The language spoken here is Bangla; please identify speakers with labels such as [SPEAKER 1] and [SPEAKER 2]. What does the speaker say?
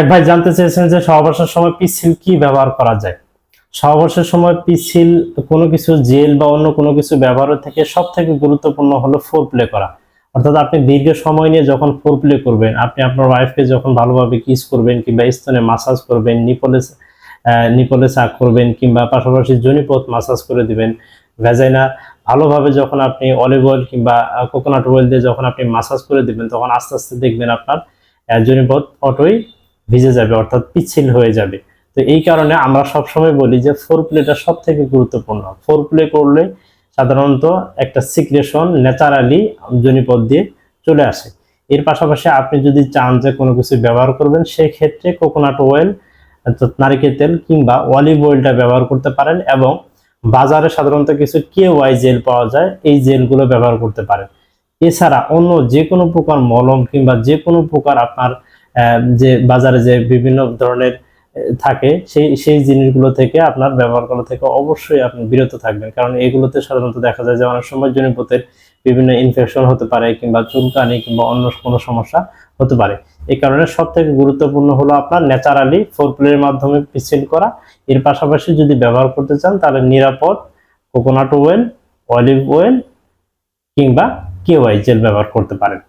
[SPEAKER 1] এক ভাই জানতে চেয়েছেন যে সহবাসের সময় পিসিল কি ব্যবহার করা যায়? সহবাসের সময় পিসিল কোনো কিছু জেল বা অন্য কোনো কিছু ব্যবহারের থেকে সব থেকে গুরুত্বপূর্ণ হলো ফোর প্লে করা। অর্থাৎ আপনি দীর্ঘ সময় নিয়ে যখন ফোর প্লে করবেন, আপনি আপনার ওয়াইফকে যখন ভালোভাবে কিস করবেন কিংবা স্তনে মাসাজ করবেন নিপলে নিপলে চাক করবেন কিংবা পাশাপাশি জনিপথ মাসাজ করে দিবেন ভেজাইনা ভালোভাবে যখন আপনি অলিভ অয়েল কিংবা কোকোনাট অয়েল দিয়ে যখন আপনি মাসাজ করে দিবেন, তখন আস্তে আস্তে দেখবেন আপনার জনিপথ অটোই ভিজে যাবে, অর্থাৎ পিচ্ছিল হয়ে যাবে। তো এই কারণে আমরা সবসময় বলি যে ফোর প্লেটা সব থেকে গুরুত্বপূর্ণ। ফোর প্লে করলে সাধারণত একটা সিক্রেশন ন্যাচারালি জনিপদ দিয়ে চলে আসে। এর পাশাপাশি আপনি যদি চান যে কোনো কিছু ব্যবহার করবেন সেই ক্ষেত্রে কোকোনাট অয়েল অর্থাৎ নারিকেল তেল কিংবা অলিভ অয়েলটা ব্যবহার করতে পারেন এবং বাজারে সাধারণত কিছু কে ওয়াই জেল পাওয়া যায়, এই জেলগুলো ব্যবহার করতে পারেন। এছাড়া অন্য যে কোনো প্রকার মলম কিংবা যে কোনো প্রকার আপনার যে বাজারে যে বিভিন্ন ধরনের থাকে, সেই সেই জিনিসগুলো থেকে আপনার ব্যবহার করা থেকে অবশ্যই আপনি বিরত থাকবেন। কারণ এগুলোতে সাধারণত দেখা যায় যে অনেক সময় জনিপথের বিভিন্ন ইনফেকশন হতে পারে কিংবা চুলকানি কিংবা অন্য কোনো সমস্যা হতে পারে। এই কারণে সব থেকে গুরুত্বপূর্ণ হলো আপনার ন্যাচারালি ফোর প্লের মাধ্যমে পিছিল করা। এর পাশাপাশি যদি ব্যবহার করতে চান, তাহলে নিরাপদ কোকোনাট ওয়েল অলিভ ওয়েল কিংবা কেওয়াই জেল ব্যবহার করতে পারেন।